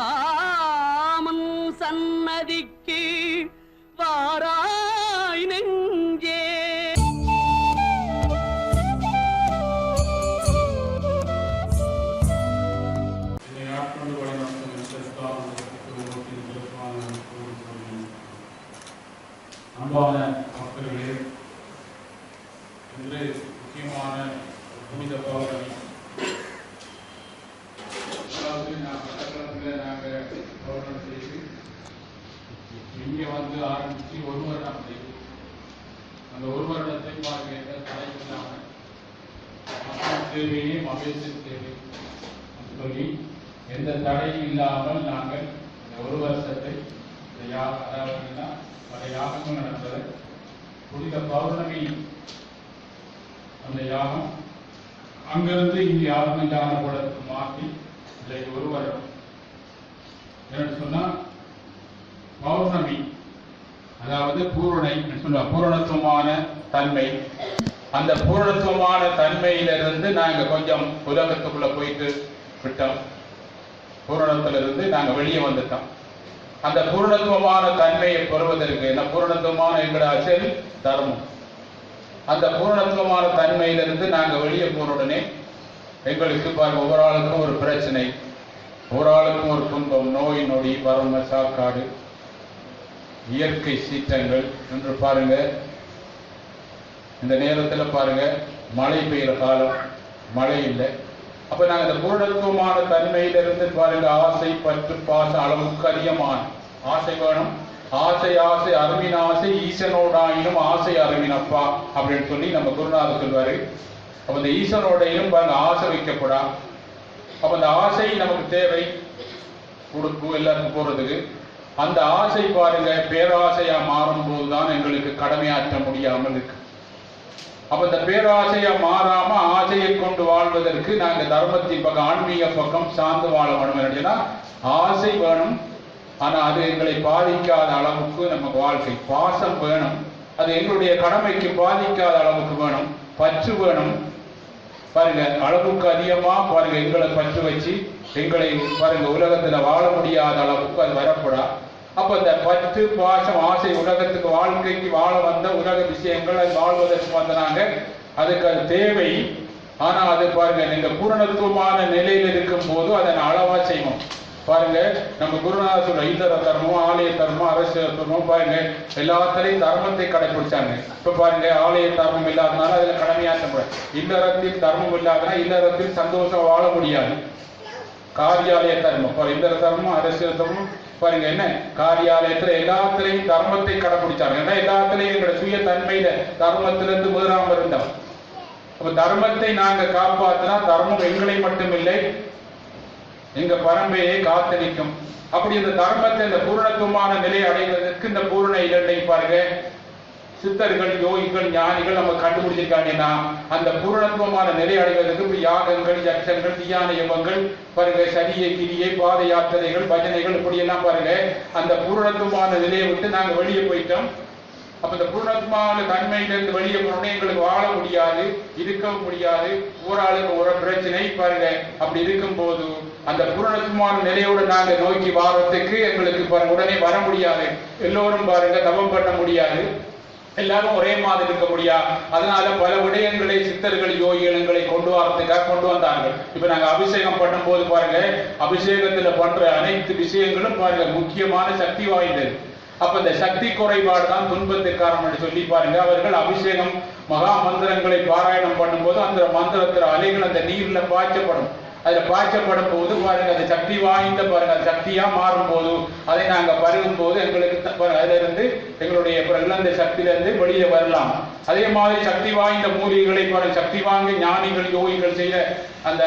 பரந்தாமன் சன்னதிக்கு வாராய் நெஞ்சே. அன்பான ஆட்கொண்டு வழிநடத்தும் என்ற ஸ்தாபனத்திற்கு நோக்கி சிறப்பான நன்றி சொல்கிறேன். அன்பான மக்களே இன்று முக்கியமான ஒரு புனித பௌர்ணமி அதாவது நான் மட்டக்களத்தில் நாங்கள் பௌர்ணமி செய்து இங்கே வந்து ஆரம்பித்து ஒரு வருடம் செய்து அந்த ஒரு வருடத்தை பாருங்க எந்த தடை இல்லாமல் தேவையையும் தேவையே தேவை. சொல்லி எந்த தடையும் இல்லாமல் நாங்கள் இந்த ஒரு வருஷத்தை இந்த யா அதாவது பல யாகங்கள் நடந்தது. புனித பௌர்ணமி அந்த யாகம் அங்கிருந்து இங்கு யாகம் ஞான கூடத்துக்கு மாற்றி இன்றைக்கு ஒரு வருடம். என்னன்னு சொன்னா பௌர்ணமி அதாவது பூரணை சொல்லுவாங்க பூரணத்துவமான தன்மை. அந்த பூரணத்துவமான தன்மையிலிருந்து நாங்க கொஞ்சம் உலகத்துக்குள்ள போயிட்டு விட்டோம். பூரணத்திலிருந்து நாங்க வெளியே வந்துட்டோம். அந்த பூரணத்துவமான தன்மையை பெறுவதற்கு என்ன? பூரணத்துவமான எங்களோட அசல் தர்மம். அந்த பூரணத்துவமான தன்மையிலிருந்து நாங்க வெளியே போன உடனே எங்களுக்கு பாருங்க ஒவ்வொரு ஆளுக்கும் ஒரு பிரச்சனை. ஒரு ஆளுக்கும் ஒரு துன்பம் நோய் நொடி வறுமை சாக்காடு இயற்கை சீற்றங்கள். என்று பாருங்க இந்த நேரத்தில் பாருங்க மழை பெய்கிற காலம் மழை இல்லை. அப்ப நாங்கள் இந்த பூரணத்துவமான தன்மையிலிருந்து பாருங்க ஆசை பற்று பாச அளவுக்கு அதிகமான ஆசை வேணும். ஆசை ஆசை அருமின் ஆசை ஈசனோடாயினும் ஆசை அருமினப்பா அப்படின்னு சொல்லி நம்ம குருநாதர் சொல்வாரு. அப்ப இந்த ஈசனோடையிலும் பாருங்க ஆசை வைக்கப்படா அப்ப அந்த ஆசை நமக்கு தேவை. கொடுக்கும் எல்லாருக்கும் போறதுக்கு. அந்த ஆசை பாருங்க பேராசையா மாறும்போது தான் எங்களுக்கு கடமையாற்ற முடியாமல் இருக்கு. அப்ப இந்த பேராசையா மாறாம ஆசையை கொண்டு வாழ்வதற்கு நாங்க தர்மத்தின் பக்கம் ஆன்மீக பக்கம் சார்ந்து வாழ வேணும் ஆசை வேணும். ஆனா அது எங்களை பாதிக்காத அளவுக்கு நமக்கு வாழ்க்கை. பாசம் வேணும். அது எங்களுடைய கடமைக்கு பாதிக்காத அளவுக்கு வேணும். பற்று வேணும். பாருங்க அளவுக்கு அதிகமா பாருங்க எங்களை பற்று வச்சு எங்களை பாருங்க உலகத்துல வாழ முடியாத அளவுக்கு அது வரப்படா அப்ப இந்த பற்று பாசம் ஆசை உலகத்துக்கு வாழ்க்கைக்கு வாழ வந்த உலக விஷயங்கள் அது வாழ்வதற்கு வந்தனாங்க. அதுக்கு அது தேவை. ஆனா அது பாருங்க நீங்க பூரணத்துவமான நிலையில் இருக்கும் போது அதை அளவா செய்வோம். பாருங்க நம்ம குருநாதர் சொல்ற இல்லற தர்மம் ஆலய தர்மம் அரசியல் தர்மம் பாருங்க எல்லாத்திலையும் தர்மத்தை கடைபிடிச்சாங்க இப்ப பாருங்க ஆலய தர்மம் இல்லாதனால அதுல கடமையாற்ற முடியாது. இல்லறத்தில் தர்மம் இல்லாதனா இல்லறத்தில் சந்தோஷம் வாழ முடியாது. காரியாலய தர்மம் பாருங்க இல்லற தர்மம் அரசியல் தர்மம் பாருங்க என்ன? காரியாலயத்துல எல்லாத்திலையும் தர்மத்தை கடைபிடிச்சாங்க. ஏன்னா எல்லாத்திலையும் எங்களோட சுய தன்மையில தர்மத்திலிருந்து வேறாம இருந்தோம். அப்ப தர்மத்தை நாங்க காப்பாத்தினா தர்மம் எங்களை மட்டும் இல்லை எங்க பரம்பரையை காத்தளிக்கும் அப்படி இந்த தர்மத்தை இந்த பூரணத்துவமான நிலை அடைவதற்கு இந்த பூரண இரண்டை பாருங்க சித்தர்கள் யோகிகள் ஞானிகள் நம்ம கண்டுபிடிச்சிருக்காங்கன்னா அந்த பூரணத்துவமான நிலை அடைவதற்கு இப்படி யாகங்கள் யக்ஷங்கள் தியான யமங்கள் பாருங்க சரியை கிரியை பாத யாத்திரைகள் பஜனைகள் இப்படி எல்லாம் பாருங்க. அந்த பூரணத்துவமான நிலையை விட்டு நாங்க வெளியே போயிட்டோம். அப்ப இந்த பூர்ணத்மான தன்மையிலிருந்து வெளியே போனோடனே எங்களுக்கு வாழ முடியாது இருக்கவும் முடியாது ஊராளுக்கு ஒரு பிரச்சனை பாருங்க. அப்படி இருக்கும் போது அந்த பூரணத்துவமான நிலையோடு நாங்க நோக்கி வாரத்துக்கு எங்களுக்கு பாருங்க உடனே வர முடியாது. எல்லோரும் பாருங்க தவம் பண்ண முடியாது. எல்லாரும் ஒரே மாதிரி இருக்க முடியாது அதனால பல விடயங்களை சித்தர்கள் யோகிகளை கொண்டு வரதுக்காக கொண்டு வந்தார்கள். இப்ப நாங்க அபிஷேகம் பண்ணும் போது பாருங்க அபிஷேகத்துல பண்ற அனைத்து விஷயங்களும் பாருங்க முக்கியமான சக்தி வாய்ந்தது. அப்ப இந்த சக்தி குறைபாடு தான் துன்பத்துக்கு காரணம் சொல்லி பாருங்க அவர்கள் அபிஷேகம் மகா மந்திரங்களை பாராயணம் பண்ணும்போது அந்த மந்திரத்துல அலைகள் அந்த நீர்ல பாய்ச்சப்படும். அதுல பாய்ச்சப்படும் போது பாருங்க அது சக்தி வாய்ந்த பாருங்க அது சக்தியா மாறும் போது அதை நாங்க பருகும் போது எங்களுக்கு அதுல இருந்து எங்களுடைய பிற- இழந்த சக்தியில இருந்து வெளியே வரலாம். அதே மாதிரி சக்தி வாய்ந்த மூலிகைகளை பாருங்க சக்தி வாங்க ஞானிகள் யோகிகள் செய்த அந்த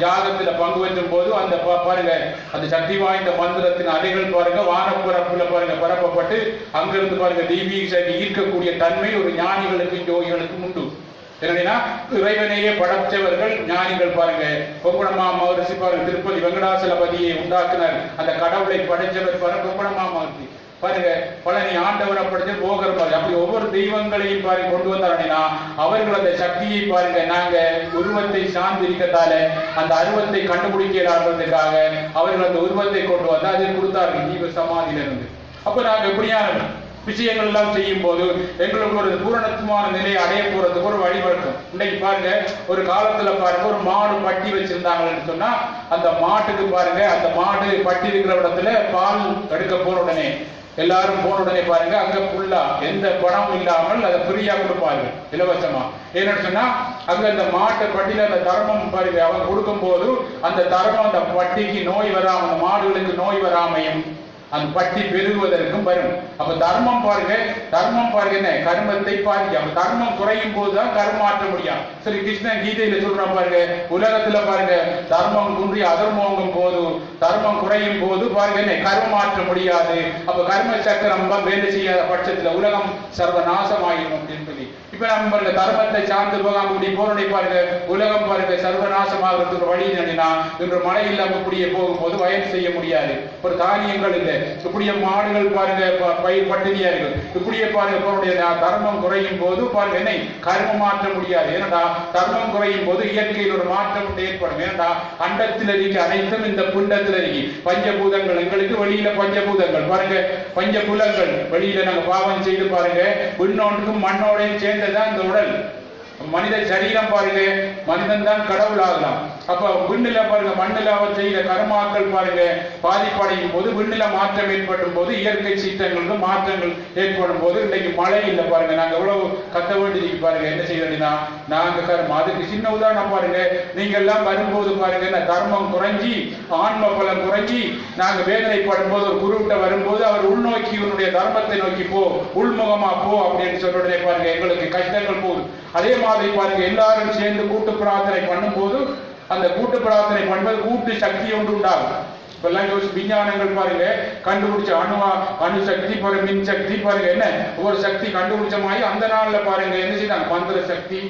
யாகத்துல பங்கு பெற்றும் போது அந்த பாருங்க அந்த சக்தி வாய்ந்த மந்திரத்தின் அலைகள் பாருங்க வானப்பரப்புல பாருங்க பரப்பப்பட்டு அங்கிருந்து பாருங்க தீபீசை ஈர்க்கக்கூடிய தன்மை ஒரு ஞானிகளுக்கும் யோகிகளுக்கும் உண்டு. என்னன்னா இறைவனையே படைத்தவர்கள் ஞானிகள் பாருங்க. கொங்குணமா மகரிஷி பாருங்க திருப்பதி வெங்கடாசலபதியை உண்டாக்குனார். அந்த கடவுளை படைச்சவர் பாருங்க கொங்குணமா மகரிஷி. பாருங்க பழனி ஆண்டவரை படுத்து போகிற மாதிரி அப்படி ஒவ்வொரு தெய்வங்களையும் பாருங்க கொண்டு வந்தாருன்னா அவர்கள் அந்த சக்தியை பாருங்க நாங்க உருவத்தை சார்ந்து அந்த அருவத்தை கண்டுபிடிக்கிறார்களுக்காக அவர்கள் அந்த உருவத்தை கொண்டு வந்து அதை கொடுத்தார்கள். ஜீவ சமாதியில இருந்து அப்ப நாங்க இருந்தோம் விஷயங்கள் எல்லாம் செய்யும் போது எங்களுக்கு ஒரு பூரணத்துவமான நிலையை அடைய போறதுக்கு ஒரு வழிவகுக்கும் இன்னைக்கு பாருங்க ஒரு காலத்துல பாருங்க ஒரு மாடு பட்டி வச்சிருந்தாங்கன்னு சொன்னா அந்த மாட்டுக்கு பாருங்க அந்த மாடு பட்டி இருக்கிற இடத்துல பால் எடுக்க போற உடனே எல்லாரும் போன உடனே பாருங்க அங்க ஃபுல்லா எந்த பணமும் இல்லாமல் அதை ஃப்ரீயா கொடுப்பாங்க இலவசமா. ஏன்னு சொன்னா அங்க அந்த மாட்டு பட்டியில அந்த தர்மம் பாருங்க அவங்க கொடுக்கும் போது அந்த தர்மம் அந்த பட்டிக்கு நோய் வராம அந்த மாடுகளுக்கு நோய் வராமையும் அந்த பட்டி பெருகுவதற்கும் வரும். அப்ப தர்மம் பாருங்க தர்மம் பாருங்க என்ன? கர்மத்தை பாருங்க அப்ப தர்மம் குறையும் போதுதான் கர்மம் ஆற்ற முடியும். சரி கிருஷ்ணன் கீதையில சொல்றான் பாருங்க உலகத்துல பாருங்க தர்மம் குன்றி அதர்மோங்கும் போது தர்மம் குறையும் போது பாருங்க என்ன? கர்மம் ஆற்ற முடியாது. அப்ப கர்ம சக்கரம் வேலை செய்யாத பட்சத்துல உலகம் சர்வநாசமாயிரும் அப்படின்னு இப்ப நம்ம தர்மத்தை சார்ந்து போகாம இப்படி போறதை பாருங்க உலகம் பாருங்க சர்வநாசமாகிறதுக்கு வழி என்னன்னா இன்று மழை இல்லாம இப்படியே போகும்போது வயல் செய்ய முடியாது. ஒரு தானியங்கள் இல்லை. இப்படியே மாடுகள் பாருங்க பயிர் பட்டினியா இருக்கு இப்படியே பாருங்க போருடைய தர்மம் குறையும் போது பாருங்க என்னை கர்மம் மாற்ற முடியாது. ஏனடா தர்மம் குறையும் போது இயற்கையில் ஒரு மாற்றம் ஏற்படும். ஏனடா அண்டத்தில் இருக்க அனைத்தும் இந்த புண்டத்தில் இருக்கு பஞ்சபூதங்கள் எங்களுக்கு வெளியில பஞ்சபூதங்கள். பாருங்க பஞ்சபுலங்கள் வெளியில நாங்க பாவம் செய்து பாருங்க விண்ணோட்டுக்கும் மண்ணோடையும் தான் இந்த உடல். மனித சரீரம் பாருங்க மனிதன் தான் கடவுள் ஆகலாம். அப்ப விண்ணில பாருங்க மண்ணில அவர் செய்த கர்மாக்கள் பாருங்க. பாதிப்படையும் போது விண்ணில மாற்றம் ஏற்படும் போது இயற்கை சீற்றங்களுக்கு மாற்றங்கள் ஏற்படும் போது இன்னைக்கு மழை இல்லை பாருங்க. நாங்க எவ்வளவு கத்த வேண்டியதுக்கு பாருங்க. என்ன செய்யறதுன்னா நாங்க கர்மம். அதுக்கு சின்ன உதாரணம் பாருங்க. நீங்க எல்லாம் வரும்போது பாருங்க இந்த கர்மம் குறைஞ்சி ஆன்ம பலம் குறைஞ்சி நாங்க வேதனைப்படும் போது ஒரு குருவிட்ட வரும்போது அவர் உள்நோக்கி உன்னுடைய தர்மத்தை நோக்கி போ உள்முகமா போ அப்படின்னு சொல்ற உடனே பாருங்க எங்களுக்கு கஷ்டங்கள் போகுது. அதே மாதிரி பாருங்க எல்லாரும் சேர்ந்து கூட்டு பிரார்த்தனை பண்ணும் போது அந்த கூட்டு பிரார்த்தனை பண்ணும்போது கூட்டு சக்தி ஒன்று உண்டாகும். இப்பெல்லாம் யோசிச்சு விஞ்ஞானங்கள் பாருங்க கண்டுபிடிச்ச அணுவா அணு சக்தி பாருங்க மின் சக்தி பாருங்க என்ன? ஒவ்வொரு சக்தி கண்டுபிடிச்ச மாதிரி அந்த நாள்ல பாருங்க என்ன செய்தாங்க? மந்திர சக்தி.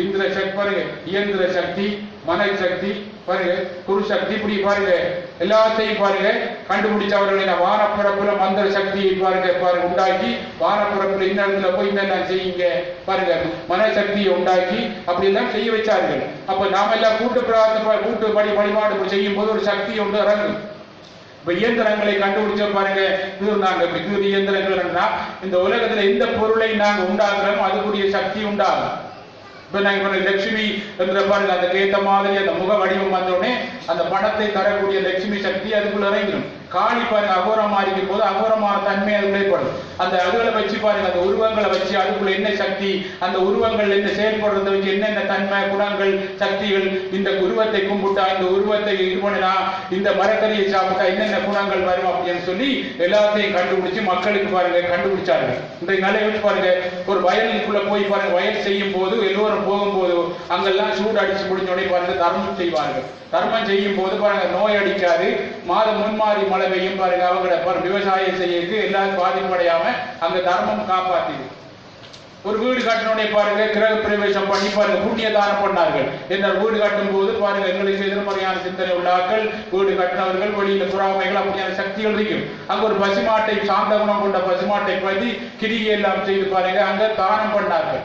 இந்திர சக்தி பாருங்க இயந்திர சக்தி மனை சக்தி பாருங்க குரு சக்தி இப்படி பாருங்க. எல்லாத்தையும் பாருங்க. கண்டுபிடிச்சவர்களை என்ன வானப்பிறப்புல மந்திர சக்தியை பாருங்க பாருங்க உண்டாக்கி வானப்பிறப்புல இந்த இடத்துல போய் என்ன செய்யுங்க பாருங்க மனசக்தியை உண்டாக்கி அப்படி எல்லாம் செய்ய வச்சார்கள். அப்ப நாம எல்லாம் கூட்டு பிரார்த்தனை கூட்டு படி வழிபாடு செய்யும் போது ஒரு சக்தி ஒன்று இறங்கும். இப்ப இயந்திரங்களை கண்டுபிடிச்ச பாருங்க. இது நாங்க இது இயந்திரங்கள் இந்த உலகத்துல எந்த பொருளை நாங்க உண்டாக்குறோமோ அதுக்குரிய சக்தி உண்டாகும். லட்சுமி என்ற பாருங்க அதுக்கு ஏற்ற மாதிரி அந்த முக வடிவம் வந்தோடனே அந்த பணத்தை தரக்கூடிய லட்சுமி சக்தி அதுக்குள்ள இறங்கிடும் காளி பாருங்க அகோரமா இருக்கும் போது அகோரமான தன்மை அதுக்குள்ள ஏற்படும் அந்த அதுகளை வச்சு பாருங்க அந்த உருவங்களை வச்சு அதுக்குள்ள என்ன சக்தி அந்த உருவங்கள் என்ன செயல்படுறத வச்சு என்னென்ன தன்மை குணங்கள் சக்திகள் இந்த உருவத்தை கும்பிட்டா இந்த உருவத்தை இது பண்ணினா இந்த மரக்கறியை சாப்பிட்டா என்னென்ன குணங்கள் வரும் அப்படின்னு சொல்லி எல்லாத்தையும் கண்டுபிடிச்சு மக்களுக்கு பாருங்க கண்டுபிடிச்சார்கள் இந்த நிலை வச்சு பாருங்க ஒரு வயலுக்குள்ள போய் பாருங்க வயல் செய்யும் போது எல்லோரும் போகும்போது அங்கெல்லாம் சூடு அடிச்சு முடிஞ்ச உடனே பாருங்க தர்மம் செய்வார்கள். தர்மம் செய்யும் போது பாருங்க நோய் அடிக்காது. மாதம் முன்மாறி மழை பெய்யும் பாருங்க அவங்கள பாருங்க விவசாயம் செய்யறதுக்கு எல்லாரும் பாதிப்படையாம அந்த தர்மம் காப்பாத்திது ஒரு வீடு கட்டினோடனே பாருங்க கிரக பிரவேசம் பண்ணி பாருங்க புண்ணிய தானம் பண்ணார்கள். என்ன வீடு கட்டும் போது பாருங்க எங்களுக்கு எதிர்மறையான சிந்தனை உள்ளாக்கள் வீடு கட்டினவர்கள் வெளியில புறாமைகள் அப்படியான சக்திகள் இருக்கும். அங்க ஒரு பசுமாட்டை சாந்த குணம் கொண்ட பசுமாட்டை பதி கிரியை எல்லாம் செய்து பாருங்க அங்க தானம் பண்ணார்கள்.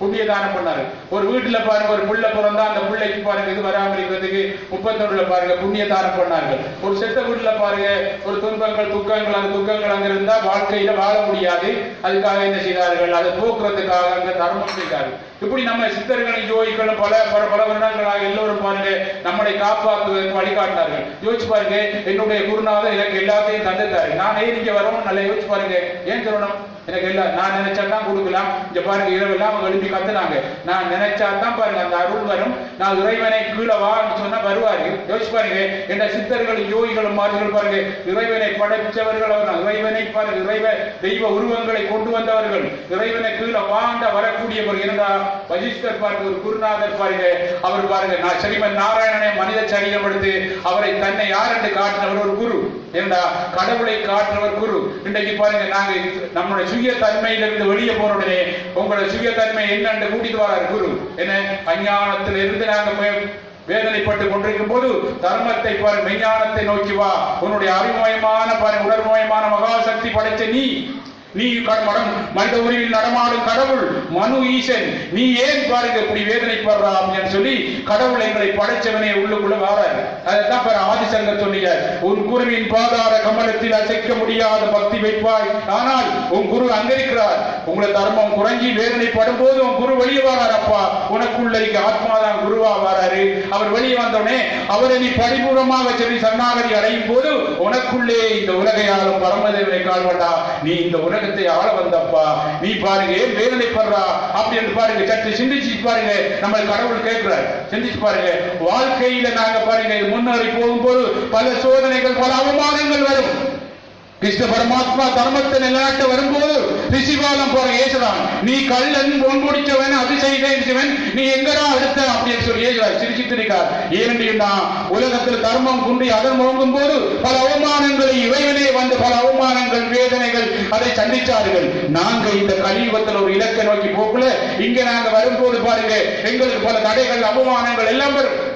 புண்ணிய தானம் பண்ணாரு. ஒரு வீட்டுல பாருங்க ஒரு புள்ள பிறந்தா அந்த பிள்ளைக்கு பாருங்க இது வராம இருக்கிறதுக்கு முப்பத்தொன்னுல பாருங்க புண்ணிய தானம் பண்ணார்கள். ஒரு செத்த வீட்டுல பாருங்க ஒரு துன்பங்கள் துக்கங்கள் அந்த துக்கங்கள் அங்க இருந்தா வாழ்க்கையில வாழ முடியாது. அதுக்காக என்ன செய்தார்கள்? அதை போக்குறதுக்காக அங்க தர்மம் செய்தார்கள். இப்படி நம்ம சித்தர்களும் யோகிகளும் பல பல பல வருடங்களாக எல்லோரும் பாருங்க நம்மளை காப்பாற்றுவதற்கு வழிகாட்டினார்கள். யோசிச்சு பாருங்க என்னுடைய குருநாதன் எனக்கு எல்லாத்தையும் தந்துட்டாரு. நான் ஏன் இங்க வரவும் நல்லா யோசிச்சு பாருங்க ஏன் சொல்லணும்? எனக்கு இல்ல நான் நினைச்சா தான் கொடுக்கலாம். இங்க பாருங்க இரவெல்லாம் அவங்க எழுப்பி கத்துனாங்க. நான் நினைச்சா தான் பாருங்க அந்த அருள் வரும் நான் இறைவனை கீழே வான்னு சொன்னா வருவாரு. யோசிச்சு பாருங்க என்ற சித்தர்களும் யோகிகளும் மாறுகள் பாருங்க இறைவனை படைச்சவர்கள் அவர் இறைவனை பாருங்க இறைவ தெய்வ உருவங்களை கொண்டு வந்தவர்கள். இறைவனை கீழே வாண்ட வரக்கூடியவர் இருந்தா வசிஷ்டர் பாருங்க ஒரு குருநாதர் பாருங்க. அவர் பாருங்க நான் ஸ்ரீமன் நாராயணனை மனித சரீரம் எடுத்து அவரை தன்னை யார் என்று காட்டினவர்? ஒரு குரு. ஏண்டா கடவுளை காட்டுறவர் குரு? இன்றைக்கு பாருங்க நாங்க நம்முடைய சுய தன்மையிலிருந்து வெளியே போன உடனே உங்களோட சுய தன்மை என்னன்னு கூட்டிட்டு வரார் குரு. என்ன? அஞ்ஞானத்திலிருந்து நாங்க வேதனைப்பட்டு கொண்டிருக்கும் போது தர்மத்தை பாரு மெஞ்ஞானத்தை நோக்கி வா. உன்னுடைய அறிவுமயமான பாரு உடற்மயமான மகாசக்தி படைத்த நீ நீ மடம் மனித உருவில் நடமாடும் கடவுள் மனு ஈசன் நீ ஏன் பாருங்க இப்படி வேதனைப்படுறா அப்படின்னு சொல்லி கடவுள் எங்களை படைச்சவனே உள்ளுக்குள்ள வாராரு. அதைத்தான் பாரு ஆதிசங்கர் சொன்னீங்க உன் குருவின் பாதார கமலத்தில் அசைக்க முடியாத பக்தி வைப்பாய். ஆனால் உன் குரு அங்கரிக்கிறார். உங்களை தர்மம் குறைஞ்சி வேதனைப்படும் போது உன் குரு வெளியே வரார் அப்பா. உனக்குள்ள இங்க ஆத்மாதான் குருவா வராரு. அவர் வெளியே வந்தோடனே அவரை நீ பரிபூர்ணமாக சொல்லி சரணாகதி அடையும் போது உனக்குள்ளே இந்த உலகையாலும் பரமதேவனை கால்வண்டா நீ இந்த உலகத்தை ஆள வந்தப்பா. நீ பாருங்க ஏன் வேதனைப்படுறா? அப்படி என்று பாருங்க சற்று சிந்திச்சு பாருங்க. நம்ம கடவுள் கேட்கிறார். சிந்திச்சு பாருங்க. வாழ்க்கையில நாங்க பாருங்க முன்னேறி போகும்போது பல சோதனைகள் பல அவமானங்கள் வரும். கிருஷ்ண பரமாத்மா தர்மத்தை நிலைநாட்ட வரும்போது ரிஷிபாலம் போற ஏசுறான் நீ கல்லன் பொன் முடிச்சவன் அது நீ எங்கடா அடுத்த? அப்படின்னு சொல்லி ஏசுறார் சிரிச்சிட்டு இருக்கார். ஏனென்றா உலகத்தில் தர்மம் குன்றி அதன் முழங்கும் போது பல அவமானங்களை இவைகளே வந்து பல அவமானங்கள் வேதனைகள் அதை சந்திச்சார்கள். நாங்க இந்த கலியுகத்தில் ஒரு இலக்கை நோக்கி போக்குல இங்க நாங்க வரும்போது பாருங்க எங்களுக்கு பல தடைகள் அவமானங்கள் எல்லாம் வரும்.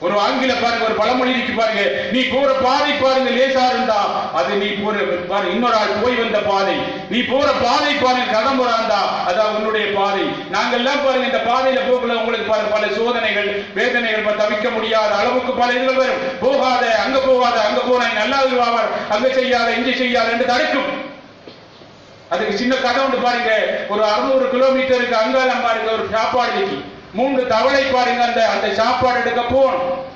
ஒரு ஆங்கில பாருங்க ஒரு பழமொழி இருக்கு பாருங்க. நீ போற பாதை பாருங்க லேசா இருந்தா அது நீ போற பாரு இன்னொரு ஆள் போய் வந்த பாதை. நீ போற பாதை பாருங்க கடம்புறா இருந்தா அதான் உன்னுடைய பாதை. நாங்கெல்லாம் பாருங்க இந்த பாதையில போகல உங்களுக்கு பாருங்க பல சோதனைகள் வேதனைகள் தவிக்க முடியாத அளவுக்கு பல இதுகள் வரும். போகாத அங்க போகாத அங்க போனா நல்லா இருவாவர் அங்க செய்யாத இங்கே செய்யாத என்று தடுக்கும். அதுக்கு சின்ன கதை ஒன்று பாருங்க ஒரு அறுநூறு கிலோமீட்டருக்கு அங்காலம் பாருங்க ஒரு சாப்பாடு மூன்று தவளை பாருங்க அந்த அந்த சாப்பாடு எடுக்க போகணும்.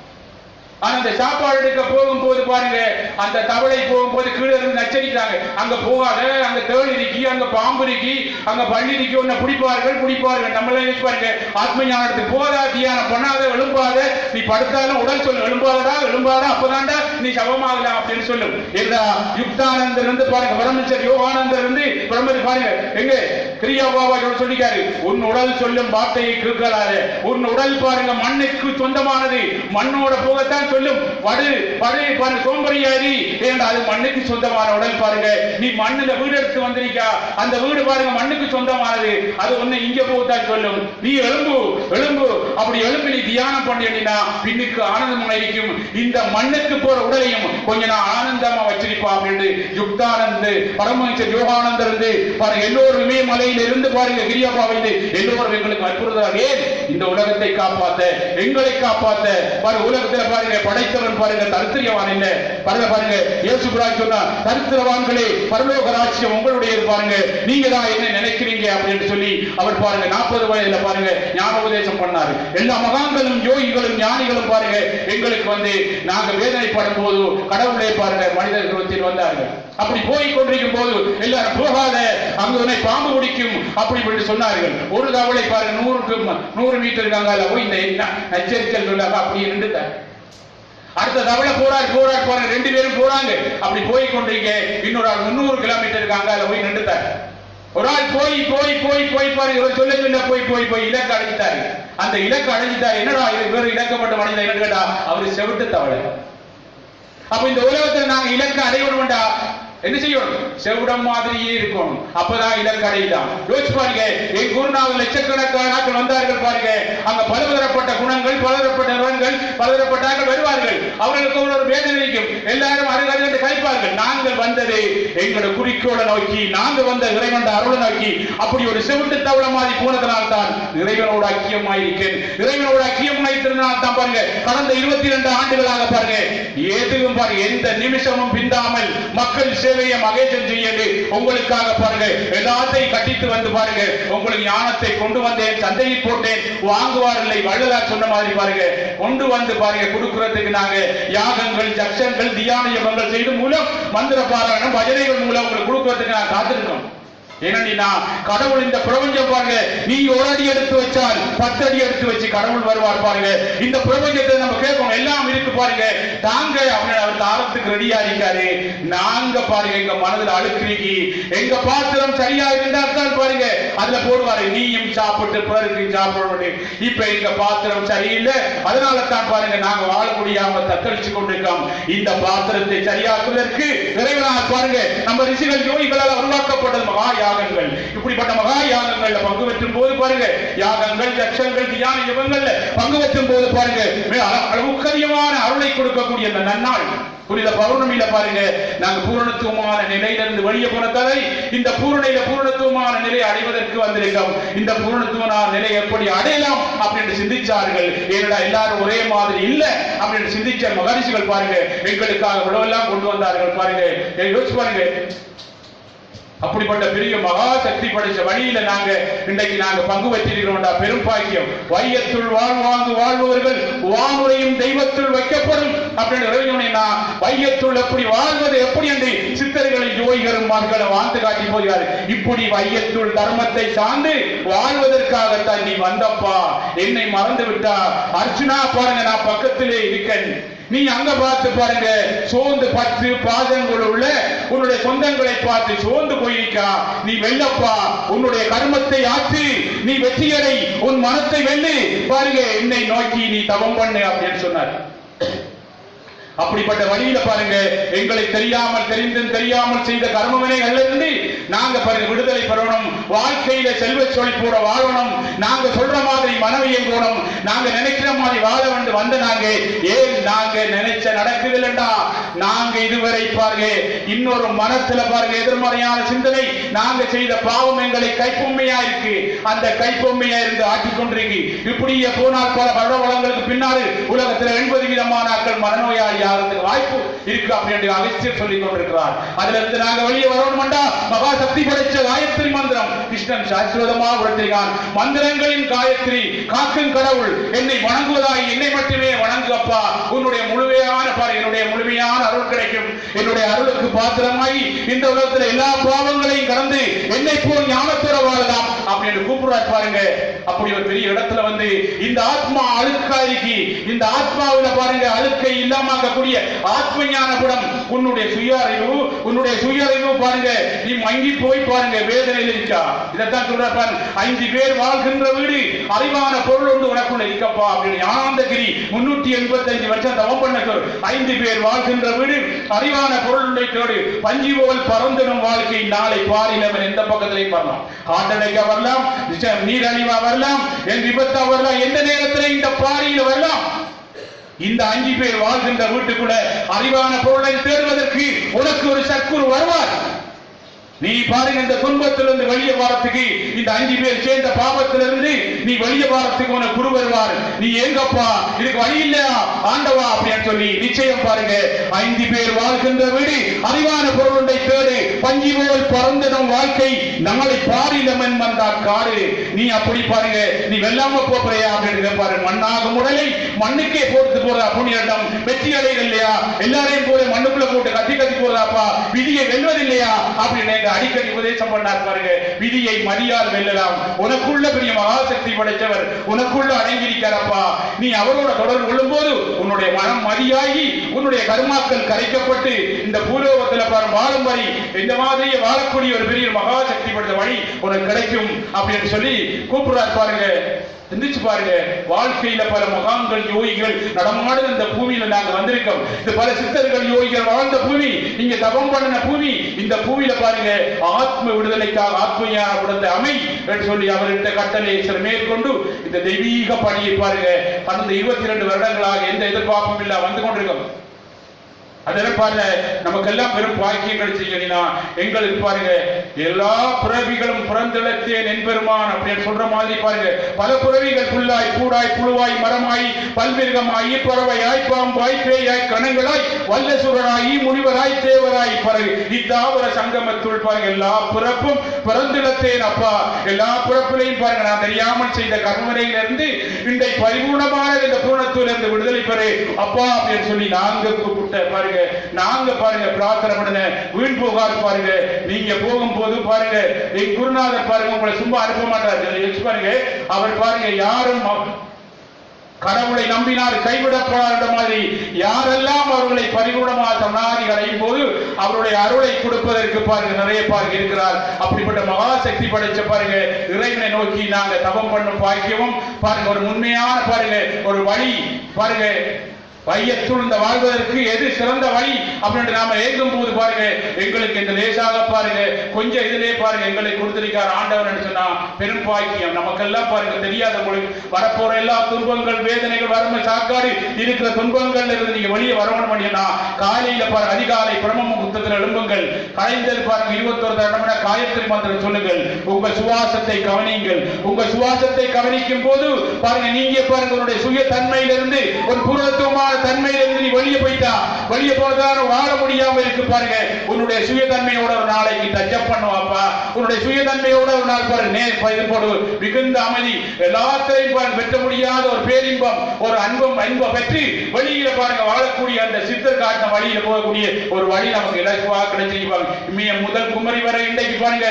ஆனா அந்த சாப்பாடு எடுக்க போகும்போது பாருங்க அந்த தவளை போகும் போது கீழே இருந்து நச்சரிக்கிறாங்க. அங்க போகாத அங்க தேள் இருக்கி அங்க பாம்பு இருக்கி அங்க பள்ளி இருக்கி உன்னை பிடிப்பார்கள் பிடிப்பார்கள் நம்மள பாருங்க ஆத்ம ஞானத்துக்கு போதா தியானம் பண்ணாத எழும்பாத நீ படுத்தாலும் உடல் சொல்லு எழும்பாதடா எழும்பாதா அப்பதான்டா நீ சவமாகலாம் அப்படின்னு சொல்லும் என்றா யுக்தானந்தர் இருந்து பாருங்க பரமேஸ்வர் யோகானந்தர் இருந்து பிரம்மர் பாருங்க எங்க கிரியா பாபா சொல்லிக்காரு உன் உடல் சொல்லும் வார்த்தையை கேட்கலாது உன் உடல் பாருங்க மண்ணுக்கு சொந்தமானது. மண்ணோட போகத்தான் சொல்லும். வடு படு பாருங்க சோம்பரியாரி ஏண்டா அது மண்ணுக்கு சொந்தமான உடல் பாருங்க. நீ மண்ணுல வீடு எடுத்து வந்திருக்கா அந்த வீடு பாருங்க மண்ணுக்கு சொந்தமானது. அது ஒண்ணு இங்க போகத்தான் சொல்லும். நீ எலும்பு எலும்பு அப்படி எலும்பு நீ தியானம் பண்ணினா பின்னுக்கு ஆனந்தம் இருக்கும் இந்த மண்ணுக்கு போற உடலையும் கொஞ்ச நான் ஆனந்தமா வச்சிருப்பா அப்படின்னு யுக்தானந்து பரமஹிச யோகானந்தர் இருந்து பாருங்க எல்லோருமே மலையில இருந்து பாருங்க கிரியாபா வந்து. எல்லோரும் எங்களுக்கு அற்புதமாக இந்த உலகத்தை காப்பாத்த எங்களை காப்பாத்த? பாரு உலகத்துல பாருங்க படைத்தவன் பாருங்க தரித்திரியவான் என்ன? பாருங்க பாருங்க. இயேசு பிரான் சொன்னா தரித்திரவான்களே பரலோக ராஜ்யம் உங்களுடைய பாருங்க. நீங்க தான் என்ன நினைக்கிறீங்க? அப்படின்னு சொல்லி அவர் பாருங்க நாற்பது வயதுல பாருங்க ஞான உபதேசம் பண்ணாரு. எல்லா மகான்களும் யோகிகளும் ஞானிகளும் பாருங்க எங்களுக்கு வந்து நாங்க வேதனைப்படும் போது கடவுளை பாருங்க மனித குலத்தில் வந்தார்கள். அப்படி போய் கொண்டிருக்கும் போது எல்லாரும் போகாத அங்கு உன்னை பாம்பு குடிக்கும் அப்படி இப்படி சொன்னார்கள். ஒரு தவளை பாருங்க நூறுக்கு நூறு மீட்டர் அங்கால போய் இந்த ந- சொல்லாங்க அப்படி அப்படியே அடுத்த தவளை போறாரு போறாரு போறாரு. ரெண்டு பேரும் போறாங்க. அப்படி போய் கொண்டிருக்க இன்னொரு ஆள் முந்நூறு கிலோமீட்டருக்கு அதில் போய் நின்றுட்டார். ஒரு ஆள் போய் போய் போய் போய் பாரு இவர் சொல்ல சொல்ல போய் போய் போய் இலக்கு அடைஞ்சிட்டாரு. அந்த இலக்கு அடைஞ்சிட்டாரு. என்னடா இது? வேறு இலக்கப்பட்ட மனிதன் என்ன கேட்டா அவரு செவிட்டு தவளை. அப்ப இந்த உலகத்துல நாங்க இலக்கு அடையணும்டா. என்ன செய்யணும் செவிடம் மாதிரியே இருக்கும். அப்பதான் இலக்கு யோசிச்சு பாருங்க என் குருநாதர் லட்சக்கணக்கான வந்தார்கள் பாருங்க. அங்க பலதரப்பட்ட குணங்கள் பலதரப்பட்ட நிறங்கள் பலதரப்பட்டார்கள் வருவார்கள். அவர்களுக்கு ஒரு வேதனை இருக்கும். எல்லாரும் அருகருகட்டு கழிப்பார்கள் நாங்கள் வந்தது எங்களோட குறிக்கோளை நோக்கி நாங்க வந்த இறைவன் அருளை நோக்கி அப்படி ஒரு செவிட்டு தவள மாதிரி போனதனால் தான் இறைவனோட ஐக்கியமாயிருக்கேன். இறைவனோட ஐக்கியமாயிருந்தனால் தான் பாருங்க கடந்த இருபத்தி இரண்டு ஆண்டுகளாக பாருங்க எதுவும் பாருங்க எந்த நிமிஷமும் பிந்தாமல் மக்கள் சேவையை மகேசன் செய்யது உங்களுக்காக பாருங்க எல்லாத்தையும் கட்டித்து வந்து பாருங்க உங்களுக்கு ஞானத்தை கொண்டு வந்தேன் சந்தையில் போட்டேன் வாங்குவார்களை வள்ளலார் சொன்ன மாதிரி பாருங்க கொண்டு வந்து பாருங்க கொடுக்கறதுக்கு நாங்க யாகங்கள் ஜக்ஷங்கள் தியான யமங்கள் செய்து மூலம் மந்திர பாராயணம் பஜனைகள் மூலம் உங்களுக்கு கொடுக்கறதுக்கு நான் காத்திருக்கோம் ஏனென்னா கடவுள் இந்த பிரபஞ்சம் பாருங்க. நீங்க ஒரு அடி எடுத்து வச்சால் பத்து அடி எடுத்து வச்சு கடவுள் வருவார் பாருங்க. இந்த பிரபஞ்சத்தை நம்ம கேட்கணும். எல்லாம் இருக்கு பாருங்க. தாங்க அவன் அவர் தாரத்துக்கு ரெடியா இருக்காரு. நாங்க பாருங்க எங்க மனதுல அழுக்கிறீங்க எங்க பாத்திரம் சரியா இருந்தா தான் பாருங்க. அதுல போடுவாரு நீயும் சாப்பிட்டு பிறருக்கு சாப்பிடணும் இப்ப எங்க பாத்திரம் சரியில்லை. அதனால தான் பாருங்க நாங்க வாழ முடியாம தத்தளிச்சு கொண்டிருக்கோம். இந்த பாத்திரத்தை சரியாக்குவதற்கு இறைவனார் பாருங்க நம்ம ரிஷிகள் யோகிகளால் உருவாக்கப்பட்டது மகா யாகங்கள். இப்படிப்பட்ட மகா யாகங்கள்ல பங்கு பெற்றும் போது பாருங்க யாகங்கள் லட்சங்கள் தியான யுகங்கள்ல பங்கு பெற்றும் போது பாருங்க மிக அளவுக்கு அதிகமான அருளை கொடுக்கக்கூடிய அந்த நன்னாள். புரியுத பௌர்ணமியில பாருங்க நாங்க பூரணத்துவமான நிலையிலிருந்து வெளியே போன தலை இந்த பூரணையில பூரணத்துவமான நிலையை அடைவதற்கு வந்திருக்கோம் இந்த பூரணத்துவமான நிலையை எப்படி அடையலாம் அப்படின்னு சிந்திச்சார்கள். ஏனடா எல்லாரும் ஒரே மாதிரி இல்ல அப்படின்னு சிந்திச்ச மகரிஷிகள் பாருங்க எங்களுக்காக இவ்வளவெல்லாம் கொண்டு வந்தார்கள் பாருங்க. யோசிச்சு பாருங்க. அப்படிப்பட்ட பெரிய மகா சக்தி படைச்ச வழியில நாங்க இன்றைக்கு நாங்க பங்கு வச்சிருக்கிறோம்டா. பெரும் பாக்கியம். வையத்துள் வாழ்வாங்கு வாழ்பவர்கள் வானுரையும் தெய்வத்துள் வைக்கப்படும் அப்படின்னு நான் வையத்துள் எப்படி வாழ்வது எப்படி என்று சித்தர்களின் ஜோதிகரும் மக்களும் வாழ்ந்து காட்டி போகிறார். இப்படி வையத்துள் தர்மத்தை சார்ந்து வாழ்வதற்காகத்தான் நீ வந்தப்பா. என்னை மறந்து விட்டா அர்ஜுனா பாருங்க நான் பக்கத்திலே இருக்கேன். நீ அங்க பார்த்து பாருங்க சோர்ந்து பத்து பாதங்கள் உள்ள உன்னுடைய சொந்தங்களை பார்த்து சோர்ந்து போயிருக்கா. நீ வெல்லப்பா உன்னுடைய கர்மத்தை ஆற்று நீ வெற்றியடை உன் மனத்தை வெல்லு. பாருங்க என்னை நோக்கி நீ தவம் பண்ணு அப்படின்னு சொன்னார். அப்படிப்பட்ட வழியில பாருங்க. எங்களை தெரியாமல் தெரிந்தும் தெரியாமல் செய்த கர்மவினைகள்ல இருந்து நாங்க பாருங்க விடுதலை பெறணும். வாழ்க்கையில செல்வ செழிப்போட வாழணும். நாங்க சொல்ற மாதிரி மனைவியை போகணும் நாங்க நினைக்கிற மாதிரி வாழ வேண்டும் வந்த நாங்க ஏன் நாங்க நினைச்ச நடக்குது இல்லண்டா நாங்க இதுவரை பாருங்க இன்னொரு மனத்துல பாருங்க எதிர்மறையான சிந்தனை. நாங்க செய்த பாவம் எங்களை கைப்பொம்மையா இருக்கு. அந்த கைப்பொம்மையா இருந்து ஆட்டி கொண்டிருக்கு. இப்படியே போனால் பல வருட வளங்களுக்கு பின்னாடி உலகத்துல எண்பது விதமான ஆட்கள் மனநோயாளி ஆகிறதுக்கு வாய்ப்பு இருக்கு அப்படின்னு அகஸ்தியர் சொல்லிக் கொண்டிருக்கிறார். அதுல இருந்து நாங்க வெளியே வரணும்டா மகா சக்தி படைச்ச காயத்ரி மந்திரம். கிருஷ்ணன் சாஸ்வதமாக உணர்த்தினான் மந்திரங்களின் காயத்ரி காக்கும் கடவுள் என்னை வணங்குவதாய் என்னை மட்டுமே வணங்குப்பா உன்னுடைய முழுமையான பாரு என்னுடைய முழுமையான அருள் கிடைக்கும். என்னுடைய அருளுக்கு பாத்திரமாய் இந்த உலகத்துல எல்லா பாவங்களையும் கடந்து என்னை போல் ஞானத்தோட வாழலாம் அப்படின்னு கூப்பிடுறாரு பாருங்க. அப்படி ஒரு பெரிய இடத்துல வந்து இந்த ஆத்மா அழுக்காரிக்கு இந்த ஆத்மாவில பாருங்க அழுக்கை இல்லாமக்கக்கூடிய ஆத்ம ஞான குடம் உன்னுடைய சுய அறிவு உன்னுடைய சுய அறிவு பாருங்க. நீ மங்கி போய் பாருங்க வேதனையில் இருக்கா? இதைத்தான் சொல்ற ஐந்து பேர் வாழ்கின்ற வீடு அறிவான பொருள் ஒன்று உனக்குள்ள இருக்கப்பா அப்படின்னு ஆனந்தகிரி முன்னூத்தி எண்பத்தி அஞ்சு வருஷம் தவம் பண்ண சொல். ஐந்து பேர் வாழ்கின்ற வீடு அறிவான பொருள் உள்ளைத்தோடு பஞ்சி போல் பறந்திடும் வாழ்க்கை நாளை பாரினவன் எந்த பக்கத்திலையும் வரலாம்? காட்டடைக்கா வரலாம் நீரழிவா வரலாம் என் விபத்தா வரலாம் எந்த நேரத்தில் இந்த பாரியில் வரலாம்? இந்த அஞ்சு பேர் வாழ்கின்ற வீட்டுக்குள்ள அறிவான பொருளை தேடுவதற்கு உனக்கு ஒரு சக்குரு வருவார். நீ பாருங்க இந்த துன்பத்திலிருந்து வெளியே வாரத்துக்கு இந்த அஞ்சு பேர் சேர்ந்த பாவத்திலிருந்து நீ வெளியே வாரத்துக்கு உனக்கு குரு வருவார். நீ எங்கப்பா இதுக்கு வழி இல்லையா? ஆண்டவா அப்படின்னு சொல்லி நிச்சயம் பாருங்க. ஐந்து பேர் வாழ்கின்ற வீடு அறிவான பொருளுண்டை தேடு. பஞ்சி போல் பறந்திடும் வாழ்க்கை நாளை பாரிலமன் வந்தார் காடு. நீ அப்படி பாருங்க நீ வெல்லாம போறியா அப்படின்னு பாரு. மண்ணாகும் உடலை மண்ணுக்கே போட்டு போறா புண்ணியம் வெற்றி அடைகள் இல்லையா எல்லாரையும் போல மண்ணுக்குள்ள போட்டு கட்டி கட்டி போறாப்பா விதியை வெல்வதில்லையா? அப்படின்னு அடிக்கடி உபதேசம் பண்ணார் பாருங்க விதியை மதியால் வெல்லலாம். உனக்குள்ள பெரிய மகாசக்தி படைத்தவர் உனக்குள்ள அடங்கியிருக்காரப்பா நீ அவரோட தொடர்பு கொள்ளும்போது உன்னுடைய மனம் மதியாகி உன்னுடைய கருமாக்கள் கரைக்கப்பட்டு இந்த பூலோகத்துல வாழும் வரை இந்த மாதிரியே வாழக்கூடிய ஒரு பெரிய மகாசக்தி படைத்த வழி உனக்கு கிடைக்கும் அப்படின்னு சொல்லி கூப்பிடுறார் பாருங்க. சிந்திச்சு பாருங்க. வாழ்க்கையில பல முகாம்கள் யோகிகள் நடமாடும் இந்த பூமியில நாங்க வந்திருக்கோம். இந்த பல சித்தர்கள் யோகிகள் வாழ்ந்த பூமி. இங்க தபம் பண்ணின பூமி. இந்த பூமியில பாருங்க ஆத்ம விடுதலைக்காக ஆத்மஞான உடந்த அமை என்று சொல்லி அவர்கிட்ட கட்டளை சில மேற்கொண்டு இந்த தெய்வீக பணியை பாருங்க. கடந்த இருபத்தி ரெண்டு வருடங்களாக எந்த எதிர்பார்ப்பும் இல்ல வந்து கொண்டிருக்கோம். அதெல்லாம் பாருங்க நமக்கெல்லாம் பெரும் பாக்கியங்கள் கிடைச்சிங்கன்னா எங்களுக்கு பாருங்க எல்லா பிறவிகளும் பிறந்திடத்தேன் என்பெருமான் அப்படின்னு சொல்ற மாதிரி பாருங்க. பல புறவிகள் புல்லாய் கூடாய் புழுவாய் மரமாய் பல்மிருகமாய் பறவையாய் பாம்பாய் பேயாய் கணங்களாய் வல்லசுரராய் முனிவராய் தேவராய் பறவை இத்தாவர சங்கமத்துள் பாருங்க எல்லா பிறப்பும் பிறந்திடத்தேன் அப்பா. எல்லா பிறப்பிலையும் பாருங்க நான் தெரியாமல் செய்த கர்மனையிலிருந்து இன்றை பரிபூர்ணமான இந்த பூர்ணத்திலிருந்து விடுதலை பெறு அப்பா அப்படின்னு சொல்லி நாங்கள் கூப்பிட்ட பாருங்க. நாங்க பாருங்க பிரார்த்தனை பண்ணுங்க வீண் போகாது பாருங்க நீங்க போகும்போது பாருங்க என் குருநாதர் பாருங்க உங்களை சும்மா அனுப்ப மாட்டார். யோசிச்சு பாருங்க அவர் பாருங்க யாரும் கடவுளை நம்பினார் கைவிடப்படாத மாதிரி யாரெல்லாம் அவர்களை பரிபூர்ணமாக சரணாதி அடையும் போது அவருடைய அருளை கொடுப்பதற்கு பாருங்க நிறைய பாருங்க இருக்கிறார். அப்படிப்பட்ட மகா சக்தி படைச்ச பாருங்க இறைவனை நோக்கி நாங்க தவம் பண்ணும் பாக்கியமும் பாருங்க ஒரு உண்மையான பாருங்க ஒரு வழி பாருங்க வையத்துழ்ந்த வாழ்வதற்கு எது சிறந்த வழி அப்படின்னு நாம ஏங்கும் போது பாருங்க எங்களுக்கு இந்த லேசாக பாருங்க கொஞ்சம் இதிலே பாருங்க எங்களை கொடுத்திருக்கார் ஆண்டவர் சொன்னா பெரும் பாக்கியம் நமக்கெல்லாம் பாருங்க தெரியாத மொழி. வரப்போற எல்லா துன்பங்கள் வேதனைகள் வறுமை சாக்காடு இருக்கிற துன்பங்கள்ல இருந்து நீங்க வெளியே வரணும் பண்ணினா காலையில பாருங்க அதிகாலை பிரம்ம முகூர்த்தத்தில் எழும்புங்கள். கலைஞர் பாருங்க இருபத்தொரு தடவை காயத்ரி மந்திரம் சொல்லுங்கள். உங்க சுவாசத்தை கவனியுங்கள். உங்க சுவாசத்தை கவனிக்கும் போது பாருங்க நீங்க பாருங்க உங்களுடைய சுய தன்மையிலிருந்து ஒரு பூர்வத்துவமான தன்மையிலிருந்து நீ வெளியே போயிட்டா வெளியே போறதால வாழ முடியாம இருக்கு பாருங்க. உன்னுடைய சுயதன்மையோட ஒரு நாளைக்கு டச்சப் பண்ணுவாப்பா உன்னுடைய சுயதன்மையோட ஒரு நாள் பாரு நே இது போடு. மிகுந்த அமைதி. எல்லாத்தையும் பாருங்க வெட்ட முடியாத ஒரு பேரின்பம் ஒரு அன்பம் அன்பம் பெற்று வெளியில பாருங்க வாழக்கூடிய அந்த சித்தர் காட்டின வழியில போகக்கூடிய ஒரு வழி நமக்கு இலக்குவா கிடைச்சிருப்பாங்க இம்மைய முதல் குமரி வரை இன்றைக்கு பாருங்க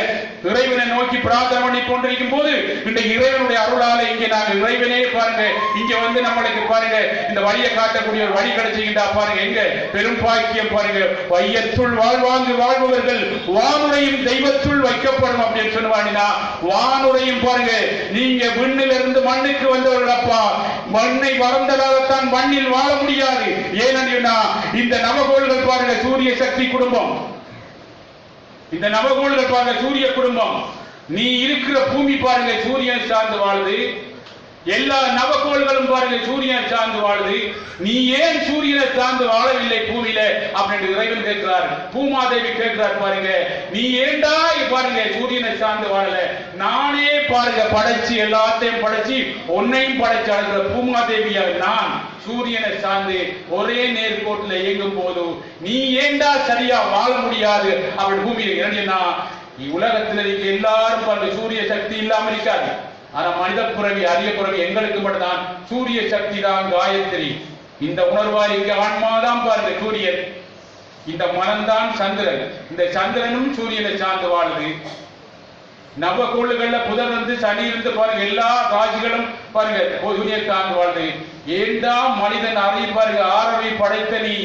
இறைவனை நோக்கி பிரார்த்தனை பண்ணி கொண்டிருக்கும் போது இன்றைக்கு இறைவனுடைய அருளால இங்கே நாங்கள் இறைவனே பாருங்க. இங்க வந்து நம்மளுக்கு பாருங்க இந்த வழியை காட்டக்கூடிய ஒரு வழி கிடைச்சிக்கிட்டா பாருங்க எங்க? பெரும் பாக்கியம் பாருங்க. வையத்துள் வாழ்வாங்கு வாழ்பவர்கள் வானுரையும் தெய்வத்துள் வைக்கப்படும் அப்படின்னு சொல்லுவாங்கன்னா வானுரையும் பாருங்க. நீங்க விண்ணிலிருந்து மண்ணுக்கு வந்தவர்கள் அப்பா. மண்ணை வளர்ந்ததாகத்தான் மண்ணில் வாழ முடியாது. ஏனென்னா இந்த நவகோள்கள் பாருங்க சூரிய சக்தி குடும்பம். இந்த நவகோள்கள் பாருங்க சூரிய குடும்பம். நீ இருக்கிற பூமி பாருங்க சூரியன் சார்ந்து வாழுது. எல்லா நவகோள்களும் பாருங்க சூரியனை சார்ந்து வாழுது. நீ ஏன் சூரியனை சார்ந்து வாழவில்லை பூமியில? அப்படின்னு இறைவன் கேட்கிறார். பூமாதேவி கேட்கிறார் பாருங்க நீ ஏண்டா பாருங்க சூரியனை சார்ந்து வாழல? நானே பாருங்க படைச்சு எல்லாத்தையும் படைச்சு உன்னையும் படைச்சு பூமாதேவியா நான் சூரியனை சார்ந்து ஒரே நேர்கோட்டில் இயங்கும் போது நீ ஏண்டா சரியா வாழ முடியாது? அப்படி பூமியில் இறங்கினா உலகத்தில் இருக்க எல்லாரும் பாருங்க சூரிய சக்தி இல்லாம இருக்காது. ஆனா மனித புறவி அரிய புறவி எங்களுக்கு மட்டும்தான். சூரிய சக்தி தான் காயத்ரி. இந்த உணர்வாரிக்கு இங்க ஆன்மாதான் பாருங்க சூரியன். இந்த மனம்தான் சந்திரன். இந்த சந்திரனும் சூரியனை சார்ந்து வாழுது. நவகோள்கள்ல புதன் வந்து சனி இருந்து பாருங்க எல்லா ராசிகளும் பாருங்க சூரியன் சார்ந்து வாழுது. ஏண்டா மனிதன் அறி பாருங்க ஆறவை படைத்த நீ?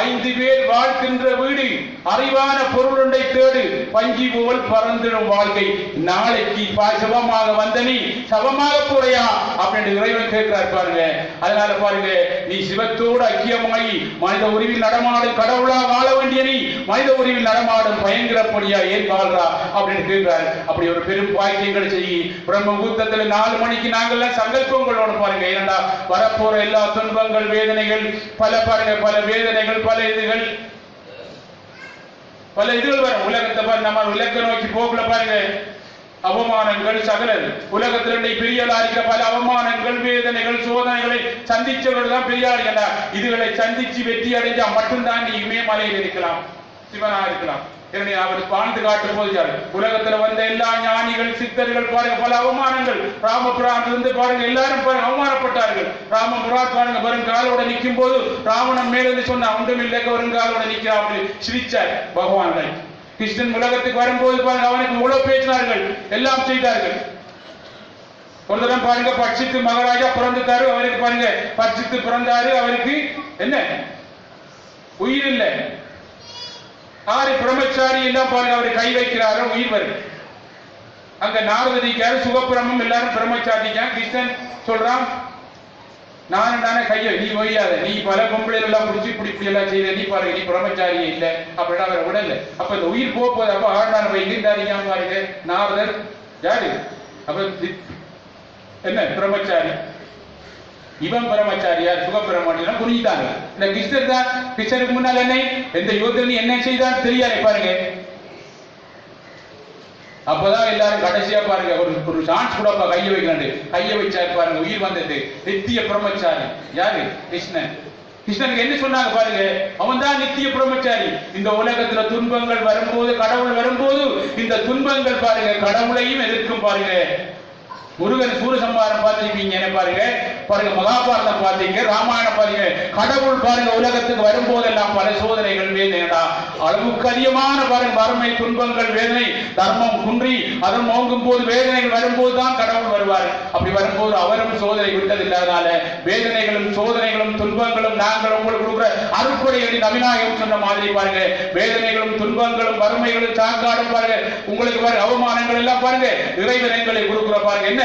ஐந்து பேர் வாழ்கின்ற வீடு அறிவான பொருளுண்டை தேடு பஞ்சி போல் பறந்திடும் வாழ்க்கை. நாளைக்கு சபமாக வந்த நீ சபமாக போறையா அப்படின்னு இறைவன் கேட்கிறார் பாருங்க. அதனால பாருங்க நீ சிவத்தோடு ஐக்கியமாகி மனித உருவில் நடமாடும் கடவுளா வாழ வேண்டிய நீ மனித உருவில் நடமாடும் பயங்கரப்படியா ஏன் வாழ்றா? அப்படின்னு கேட்கிறார். அப்படி ஒரு பெரும் பாக்கியங்கள் செய்யி பிரம்ம முகூர்த்தத்துல நாலு மணிக்கு நாங்கெல்லாம் சங்கல்பங்களோட பாருங்க. ஏனண்டா வரப்போற எல்லா துன்பங்கள் வேதனைகள் பல பாருங்க பல வேதனைகள் பல இதுகள். பல இதுகள் வரும். உலகத்தை பாருங்க நம்ம இலக்க நோக்கி போகல பாருங்க. அவமானங்கள் சகல உலகத்தில் இன்னைக்கு பெரியாளா இருக்கிற பல அவமானங்கள் வேதனைகள் சோதனைகளை சந்திச்சவர்கள் தான் பெரியாளுங்களா இதுகளை சந்திச்சு வெற்றி அடைஞ்சா மட்டும்தான் நீ இமயமலையில் இருக்கலாம். சிவனா இருக்கலாம். அவர் பாழ்ந்து காட்டும் போது உலகத்துல வந்த எல்லா ஞானிகள் சித்தர்கள் பாருங்க பல அவமானங்கள். ராமபுரான் இருந்து பாருங்க எல்லாரும் பாருங்க அவமானப்பட்டார்கள். ராமபுரான் பாருங்க வருங்காலோட நிற்கும் போது ராவணன் மேலிருந்து சொன்ன ஒன்றும் இல்லை வருங்காலோட நிற்கிறான் அப்படி சிரிச்சார் பகவான் கிருஷ்ணன் உலகத்துக்கு வரும்போது பாருங்க அவனுக்கு இவ்வளவு பேசினார்கள் எல்லாம் செய்தார்கள். ஒரு பாருங்க பட்சித்து மகாராஜா பிறந்துட்டாரு அவருக்கு பாருங்க பட்சித்து பிறந்தாரு அவருக்கு என்ன? உயிர் இல்லை. ஆறு பிரம்மச்சாரி எல்லாம் பாருங்க அவர் கை வைக்கிறாரு உயிர் வருது அங்க நாரதிக்காரு சுகப்பிரமம் எல்லாரும் பிரம்மச்சாரிக்கான் கிருஷ்ணன் சொல்றான் நானும் தானே கையை நீ ஒய்யாத நீ பல பொம்பளைகள் எல்லாம் பிடிச்சி இப்படி இப்படி எல்லாம் செய்த நீ பாருங்க நீ பிரம்மச்சாரியே இல்ல. அப்படின்னா அவரை விடல. அப்ப இந்த உயிர் போக போது அப்ப ஆழ்நாள் போய் இருந்தாரிக்காம பாருங்க நாரதர் யாரு? அப்ப என்ன பிரம்மச்சாரி. இவன் பிரம்மச்சாரியார் சுகபிரமணியம் புரிஞ்சுட்டாங்க இந்த கிருஷ்ணர் தான் கிருஷ்ணருக்கு முன்னால் என்ன எந்த யோகத்தில் என்ன செய்தான் தெரியாது பாருங்க. அப்பதான் எல்லாரும் கடைசியா பாருங்க ஒரு ஒரு சான்ஸ் கூட கைய வைக்கிறாண்டு கைய வச்சா பாருங்க உயிர் வந்தது. நித்திய பிரம்மச்சாரி. யாரு? கிருஷ்ணன். கிருஷ்ணனுக்கு என்ன சொன்னாங்க பாருங்க? அவன் தான் நித்திய பிரம்மச்சாரி. இந்த உலகத்துல துன்பங்கள் வரும்போது கடவுள் வரும்போது இந்த துன்பங்கள் பாருங்க கடவுளையும் எதிர்க்கும் பாருங்க. முருகன் சூரசம்பாரம் பார்த்திருப்பீங்க என்ன பாருங்க? பாருங்க மகாபாரதம் பார்த்தீங்க ராமாயணம் பாருங்க. கடவுள் பாருங்க உலகத்துக்கு வரும்போதெல்லாம் பல சோதனைகள் வேதனைடா அளவுக்கு அதிகமான பாருங்க வறுமை துன்பங்கள் வேதனை தர்மம் குன்றி அதன் மோங்கும் போது வேதனைகள் வரும்போது தான் கடவுள் வருவார். அப்படி வரும்போது அவரும் சோதனை விட்டது இல்லாதனால வேதனைகளும் சோதனைகளும் துன்பங்களும் நாங்கள் உங்களுக்கு கொடுக்குற அறுப்படை அடி நவிநாயகம் சொன்ன மாதிரி பாருங்க வேதனைகளும் துன்பங்களும் வறுமைகளும் சாக்காடும் பாருங்க. உங்களுக்கு பாருங்க அவமானங்கள் எல்லாம் பாருங்க இறைவனங்களை கொடுக்குற பாருங்க. என்ன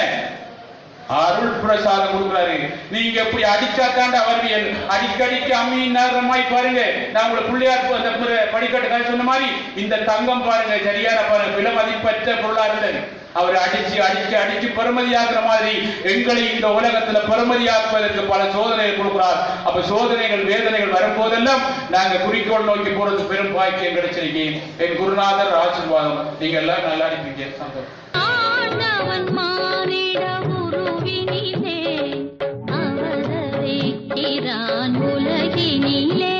அருள் பிரசாதம் கொடுக்குறாரு. நீங்க எப்படி அடிச்சா தாண்டா வருவியல் அடிக்கடிக்கு அம்மி நேரமாய் பாருங்க. நான் உங்களை பிள்ளையார் அந்த படிக்கட்டு சொன்ன மாதிரி இந்த தங்கம் பாருங்க சரியான பாருங்க. விலை மதிப்பற்ற பொருளா இருந்தது அவர் அடிச்சு அடிச்சு அடிச்சு பெருமதியாக்குற மாதிரி எங்களை இந்த உலகத்துல பெருமதியாக்குவதற்கு பல சோதனைகள் கொடுக்கிறார். அப்ப சோதனைகள் வேதனைகள் வரும்போதெல்லாம் நாங்க குறிக்கோள் நோக்கி போறது பெரும் பாக்கியம் கிடைச்சிருக்கீங்க என் குருநாதர் ஆசீர்வாதம். நீங்க எல்லாம் நல்லா இருப்பீங்க. சந்தோஷம். உலகினிலே.